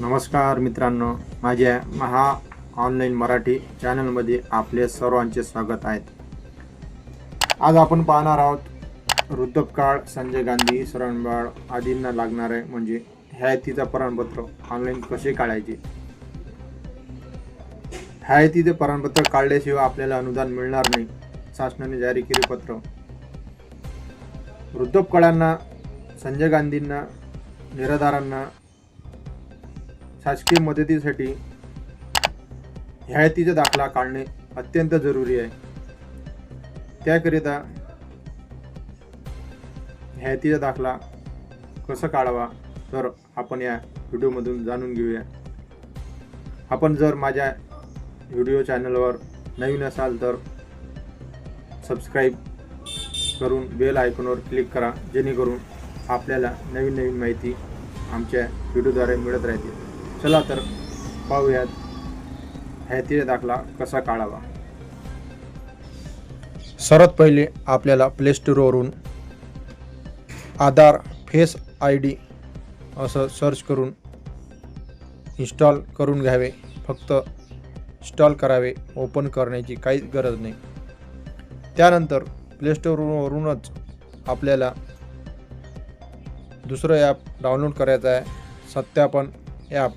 नमस्कार मित्रांनो माझ्या महा ऑनलाईन मराठी चॅनलमध्ये आपले सर्वांचे स्वागत आहेत आज आपण पाहणार आहोत वृद्धपकाळ संजय गांधी श्रवणबाळ आदींना लागणारे म्हणजे हयातीचं प्रमाणपत्र ऑनलाईन कसे काढायचे? हयातीचे प्रमाणपत्र काढल्याशिवाय आपल्याला अनुदान मिळणार नाही शासनाने जारी केले पत्र. वृद्धपकाळांना संजय गांधींना निराधारांना शासकीय मदतीसाठी हयातीचा दाखला काढणे अत्यंत जरुरी आहे. त्याकरिता हयातीचा दाखला कसा काढावा तर आपण या व्हिडिओमधून जाणून घेऊया. आपण जर माझ्या व्हिडिओ चॅनलवर नवीन असाल तर सबस्क्राईब करून बेल आयकॉनवर क्लिक करा जेणेकरून आपल्याला नवीन नवीन माहिती आमच्या व्हिडिओद्वारे मिळत राहते चला तर पाहूयात. हयातीचा दाखला कसा काढावा. सर्वात पहिले आपल्याला प्ले स्टोरवरून आधार फेस आय डी असं सर्च करून इन्स्टॉल करून घ्यावे. फक्त इन्स्टॉल करावे ओपन करण्याची काहीच गरज नाही. त्यानंतर प्ले स्टोरवरूनच आपल्याला दुसरं ॲप डाउनलोड करायचं आहे. Satyapan app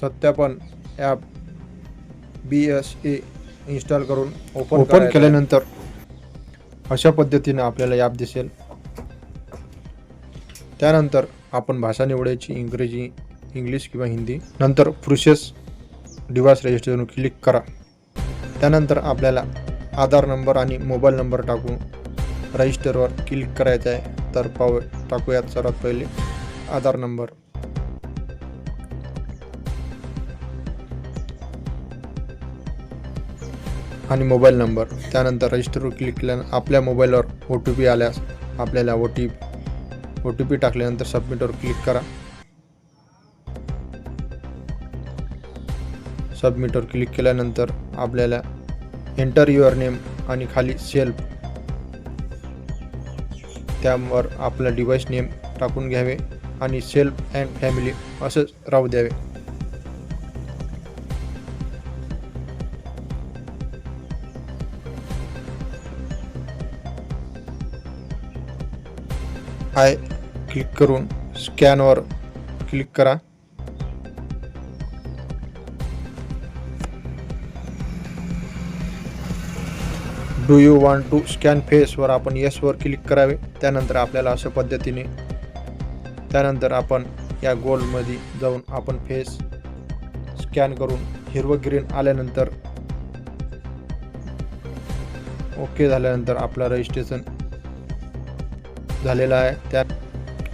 Satyapan app B S A install करून ओपन ओपन केल्यानंतर अशा पद्धतीनं आपल्याला ॲप दिसेल. त्यानंतर आपण भाषा निवडायची इंग्रजी इंग्लिश किंवा हिंदी. नंतर प्रोसेस डिव्हाइस रजिस्ट्रेशन क्लिक करा. त्यानंतर आपल्याला आधार नंबर आणि मोबाईल नंबर टाकून रजिस्टरवर क्लिक करायचं आहे. तर पाहू टाकूयात सर्वात पहिले आधार नंबर आणि मोबाईल नंबर. त्यानंतर रजिस्टरवर क्लिक केल्यानं आपल्या मोबाईलवर ओ टी पी आल्यास आपल्याला O T O T P टाकल्यानंतर सबमिटवर क्लिक करा. सबमिटवर क्लिक केल्यानंतर आपल्याला एंटर युअर नेम आणि खाली सेल्फ त्यावर आपला डिव्हाइस नेम टाकून घ्यावे आणि सेल्फ अँड फॅमिली असंच राहू द्यावे. आय क्लिक करून स्कॅनवर क्लिक करा. Do you want to scan फेसवर आपण येसवर क्लिक करावे? त्यानंतर आपल्याला अशा पद्धतीने त्यानंतर आपण या गोलमध्ये जाऊन आपण फेस स्कॅन करून हिरवं ग्रीन आल्यानंतर ओके झाल्यानंतर आपलं रजिस्ट्रेशन झालेला आहे. त्या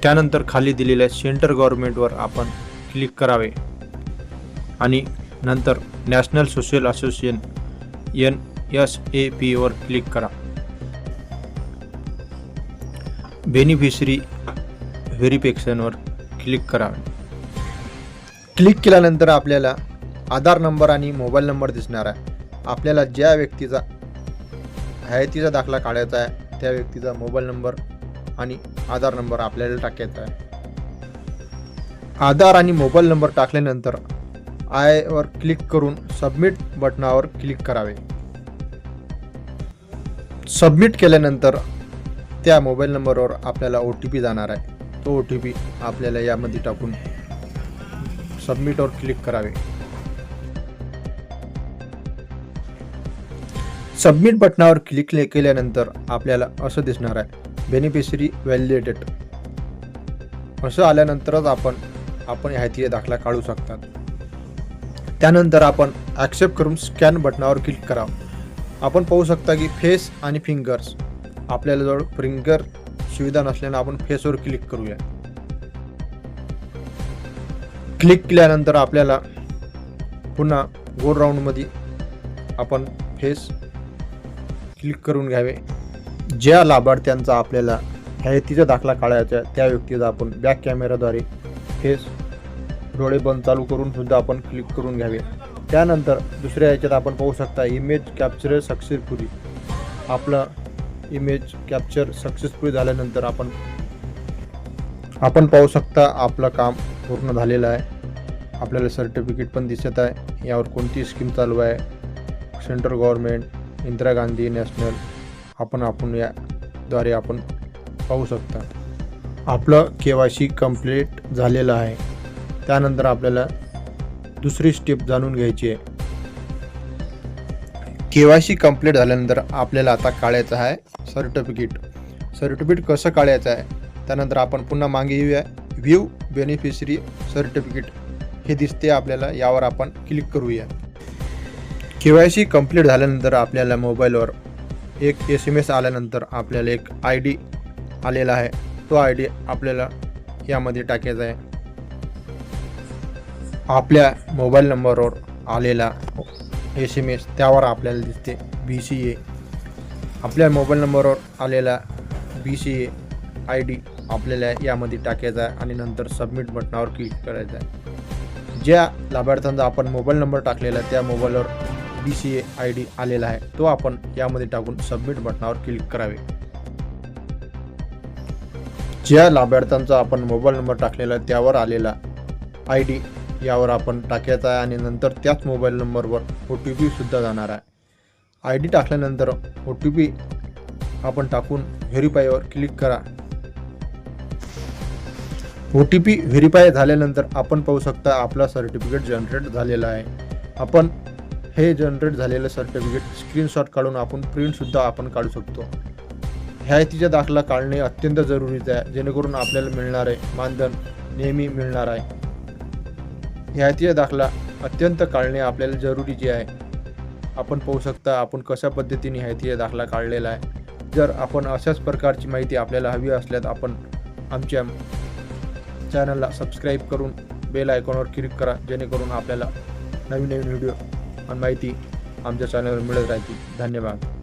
त्यानंतर खाली दिलेल्या सेंटर गव्हर्नमेंटवर आपण क्लिक करावे. आणि नंतर national social association N S A पीवर क्लिक करा. बेनिफिशरी व्हेरिफिकेशनवर क्लिक करा. क्लिक केल्यानंतर आपल्याला आधार नंबर आणि मोबाईल नंबर दिसणार आहे. आपल्याला ज्या व्यक्तीचा हयातीचा दाखला काढायचा आहे त्या व्यक्तीचा मोबाईल नंबर आणि आधार नंबर आपल्याला टाकायचा आहे. आधार आणि मोबाईल नंबर टाकल्यानंतर आयवर क्लिक करून सबमिट बटनावर क्लिक करावे. सबमिट केल्यानंतर त्या मोबाईल नंबरवर आपल्याला ओ टी पी जाणार आहे. तो ओ टी पी आपल्याला यामध्ये टाकून सबमिटवर क्लिक करावे. सबमिट बटनावर क्लिक केल्यानंतर आपल्याला असं दिसणार आहे. बेनिफिशरी व्हॅलिडेटेड असं आल्यानंतरच आपण आपण ह्याची दाखला काढू शकतात. त्यानंतर आपण ॲक्सेप्ट करून स्कॅन बटनावर क्लिक करावं. आपण पाहू शकता की फेस आणि फिंगर्स आपल्याला जवळ फिंगर सुविधा नसल्यानं आपण फेसवर क्लिक करूया. क्लिक केल्यानंतर आपल्याला पुन्हा गोल राऊंडमध्ये आपण फेस क्लिक करून घ्यावे. ज्या लाभार्थ्यांचा आपल्याला हयातीचा दाखला काढायचा आहे त्या व्यक्तीचा आपण बॅक कॅमेराद्वारे हे डोळे बंद चालू करून सुद्धा आपण क्लिक करून घ्यावे. त्यानंतर दुसऱ्या याच्यात आपण पाहू शकता इमेज कॅप्चर सक्सेसफुली आपलं इमेज कॅप्चर सक्सेसफुल झाल्यानंतर आपण आपण पाहू शकता आपलं काम पूर्ण झालेलं आहे. आपल्याला सर्टिफिकेट पण दिसत आहे. यावर कोणती स्कीम चालू आहे. Central government Indira Gandhi national आपण आपण याद्वारे आपण पाहू शकता. आपलं के वाय सी कंप्लीट झालेलं आहे. त्यानंतर आपल्याला दुसरी स्टेप जाणून घ्यायची आहे. के वाय सी कंप्लीट झाल्यानंतर आपल्याला आता काढायचं आहे सर्टिफिकेट सर्टिफिकेट कसं काढायचं आहे? त्यानंतर आपण पुन्हा मागे येऊया. व्ह्यू बेनिफिशरी सर्टिफिकेट हे दिसते आपल्याला. यावर आपण क्लिक करूया. के वाय सी कंप्लीट झाल्यानंतर आपल्याला मोबाईलवर एक एस एम एस आल्यानंतर आपल्याला एक आय डी आलेला आहे. तो आय डी आपल्याला यामध्ये टाकायचा आहे. आपल्या मोबाईल नंबरवर आलेला एस एम एस त्यावर आपल्याला दिसते बी सी ए आपल्या मोबाईल नंबरवर आलेला B C A I D आपल्याला यामध्ये टाकायचा आहे आणि नंतर सबमिट बटनावर क्लिक करायचं आहे. ज्या लाभार्थ्यांचा आपण मोबाईल नंबर टाकलेला आहे त्या मोबाईलवर B C A I D आलेला आहे तो आपण यामध्ये टाकून सबमिट बटनावर क्लिक करावे. ज्या लाभार्थ्यांचा आपण मोबाईल नंबर टाकलेला आहे त्यावर आलेला आय डी यावर आपण टाकायचा आहे आणि नंतर त्याच मोबाईल नंबरवर ओ टी पी सुद्धा जाणार आहे. आय डी टाकल्यानंतर ओ टी पी आपण टाकून व्हेरीफायवर क्लिक करा. ओ टी पी व्हेरीफाय झाल्यानंतर आपण पाहू शकता आपला सर्टिफिकेट जनरेट झालेला आहे. आपण हे जनरेट झालेलं सर्टिफिकेट स्क्रीनशॉट काढून आपण प्रिंटसुद्धा आपण काढू शकतो. ह्यातीचा दाखला काढणे अत्यंत जरुरीचं आहे जेणेकरून आपल्याला मिळणार आहे मानधन नेहमी मिळणार आहे. ह्यातीचा दाखला अत्यंत काढणे आपल्याला जरुरीचे आहे. आपण पाहू शकता आपण कशा पद्धतीने ह्यातीचा दाखला काढलेला आहे. जर आपण अशाच प्रकारची माहिती आपल्याला हवी असल्यास आपण आमच्या चॅनलला सबस्क्राईब करून बेल आयकॉनवर क्लिक करा जेणेकरून आपल्याला नवीन नवीन व्हिडिओ आणि माहिती आमच्या चॅनलवर मिळत राहतील. धन्यवाद.